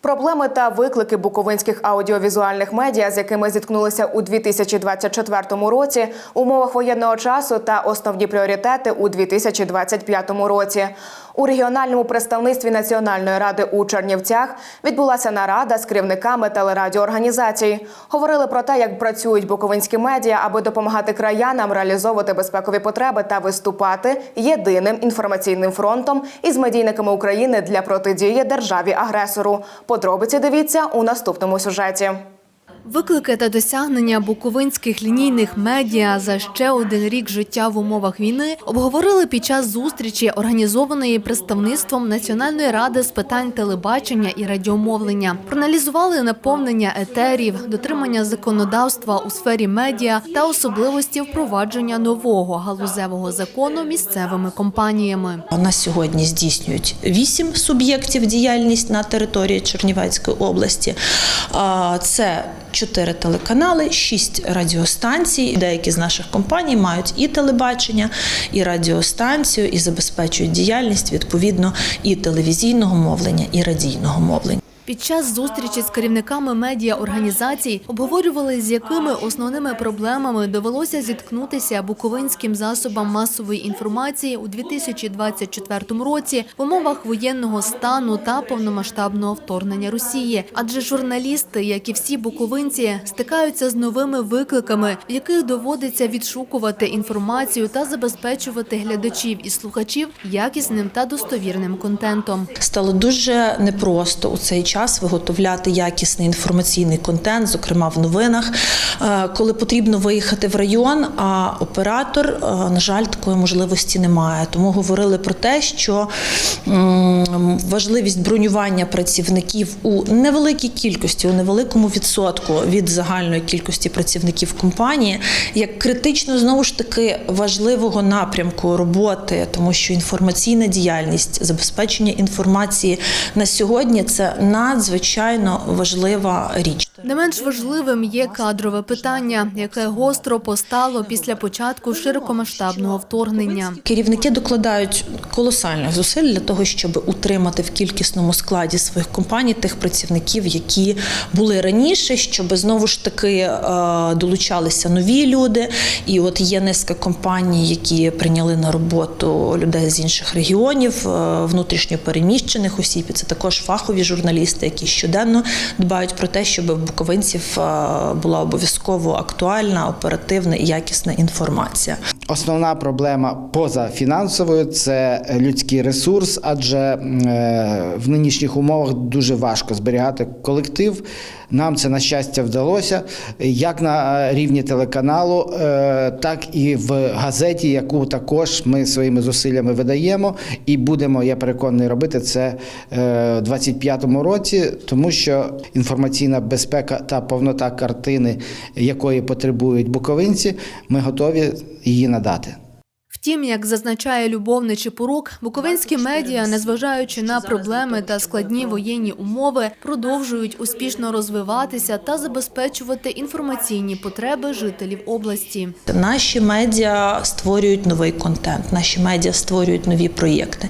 Проблеми та виклики буковинських аудіовізуальних медіа, з якими зіткнулися у 2024 році, умовах воєнного часу та основні пріоритети у 2025 році. У регіональному представництві Національної ради у Чернівцях відбулася нарада з керівниками телерадіоорганізацій. Говорили про те, як працюють буковинські медіа, аби допомагати краянам реалізовувати безпекові потреби та виступати єдиним інформаційним фронтом із медійниками України для протидії державі агресору. Подробиці дивіться у наступному сюжеті. Виклики та досягнення буковинських лінійних медіа за ще один рік життя в умовах війни обговорили під час зустрічі, організованої представництвом Національної ради з питань телебачення і радіомовлення. Проаналізували наповнення етерів, дотримання законодавства у сфері медіа та особливості впровадження нового галузевого закону місцевими компаніями. На сьогодні здійснюють вісім суб'єктів діяльність на території Чернівецької області. Це чотири телеканали, шість радіостанцій. Деякі з наших компаній мають і телебачення, і радіостанцію, і забезпечують діяльність відповідно і телевізійного мовлення, і радійного мовлення. Під час зустрічі з керівниками медіаорганізацій обговорювали, з якими основними проблемами довелося зіткнутися буковинським засобам масової інформації у 2024 році в умовах воєнного стану та повномасштабного вторгнення Росії. Адже журналісти, як і всі буковинці, стикаються з новими викликами, в яких доводиться відшукувати інформацію та забезпечувати глядачів і слухачів якісним та достовірним контентом. Стало дуже непросто у цей час виготовляти якісний інформаційний контент, зокрема в новинах, Е, коли потрібно виїхати в район, а оператор, е, на жаль, такої можливості немає. Тому говорили про те, що важливість бронювання працівників у невеликій кількості, у невеликому відсотку від загальної кількості працівників компанії, як критично знову ж таки важливого напрямку роботи, тому що інформаційна діяльність, забезпечення інформації на сьогодні це надзвичайно важлива річ. Не менш важливим є кадрове питання, яке гостро постало після початку широкомасштабного вторгнення. Керівники докладають колосальних зусиль для того, щоб утримати в кількісному складі своїх компаній тих працівників, які були раніше, щоб знову ж таки е, долучалися нові люди. І от є низка компаній, які прийняли на роботу людей з інших регіонів, е, внутрішньо переміщених осіб. І це також фахові журналісти, які щоденно дбають про те, щоб в буковинців е, була обов'язково актуальна, оперативна і якісна інформація. Основна проблема поза фінансовою це людський ресурс, адже е, в нинішніх умовах дуже важко зберігати колектив. Нам це на щастя вдалося як на рівні телеканалу, е, так і в газеті, яку також ми своїми зусиллями видаємо, і будемо, я переконаний, робити це е, у 25-му році, тому що інформаційна безпека та повнота картини, якої потребують буковинці, ми готові її надати. Втім, як зазначає Любов Нечипорук, буковинські медіа, незважаючи на проблеми та складні воєнні умови, продовжують успішно розвиватися та забезпечувати інформаційні потреби жителів області. Наші медіа створюють новий контент, наші медіа створюють нові проєкти.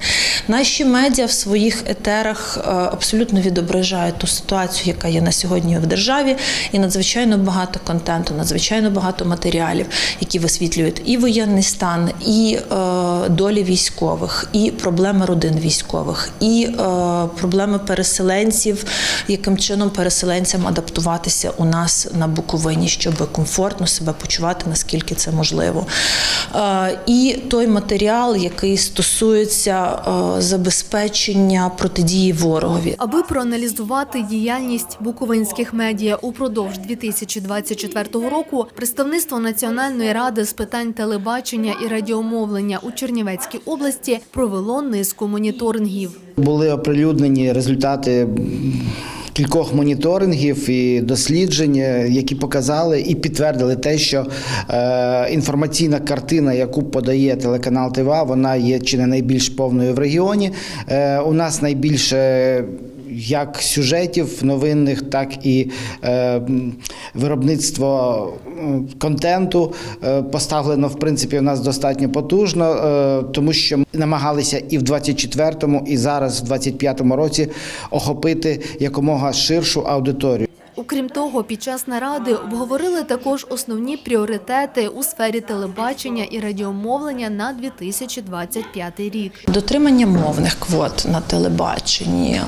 Наші медіа в своїх етерах е, абсолютно відображають ту ситуацію, яка є на сьогодні в державі, і надзвичайно багато контенту, надзвичайно багато матеріалів, які висвітлюють і воєнний стан, і е, долі військових, і проблеми родин військових, і е, проблеми переселенців, яким чином переселенцям адаптуватися у нас на Буковині, щоб комфортно себе почувати, наскільки це можливо. Е, І той матеріал, який стосується забезпечення протидії ворогові. Аби проаналізувати діяльність буковинських медіа упродовж 2024 року, представництво Національної ради з питань телебачення і радіомовлення у Чернівецькій області провело низку моніторингів. Були оприлюднені результати кількох моніторингів і досліджень, які показали і підтвердили те, що е, інформаційна картина, яку подає телеканал ТВА, вона є чи не найбільш повною в регіоні. Е, у нас найбільше як сюжетів новинних, так і е, виробництво контенту е, поставлено в принципі в нас достатньо потужно, е, тому що ми намагалися і в 24-му, і зараз в 25-му році охопити якомога ширшу аудиторію. Окрім того, під час наради обговорили також основні пріоритети у сфері телебачення і радіомовлення на 2025 рік. Дотримання мовних квот на телебаченні,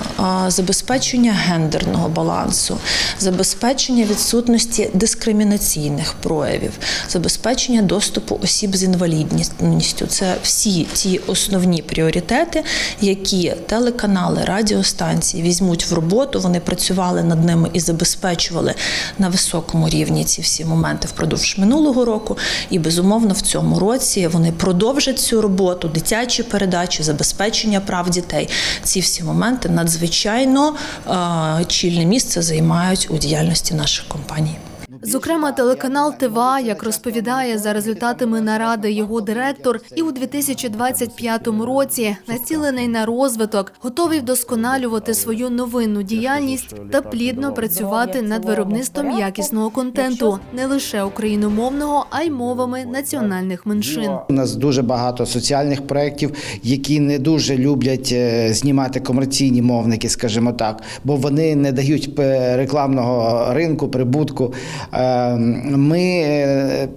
забезпечення гендерного балансу, забезпечення відсутності дискримінаційних проявів, забезпечення доступу осіб з інвалідністю це всі ті основні пріоритети, які телеканали, радіостанції візьмуть в роботу. Вони працювали над ними і забезпечували на високому рівні ці всі моменти впродовж минулого року. І безумовно в цьому році вони продовжать цю роботу, дитячі передачі, забезпечення прав дітей. Ці всі моменти надзвичайно е, чільне місце займають у діяльності наших компаній. Зокрема, телеканал ТВА, як розповідає за результатами наради його директор, і у 2025 році націлений на розвиток, готовий вдосконалювати свою новинну діяльність та плідно працювати над виробництвом якісного контенту не лише україномовного, а й мовами національних меншин. У нас дуже багато соціальних проєктів, які не дуже люблять е, знімати комерційні мовники, скажімо так, бо вони не дають е, рекламного ринку, прибутку. Е, Ми е,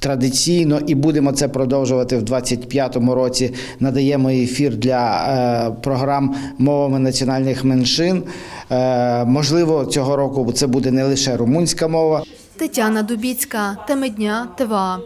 Традиційно і будемо це продовжувати в 25-му році. Надаємо ефір для е, програм мовами національних меншин. Е, можливо, цього року це буде не лише румунська мова. Тетяна Дубіцька, теми дня ТВА.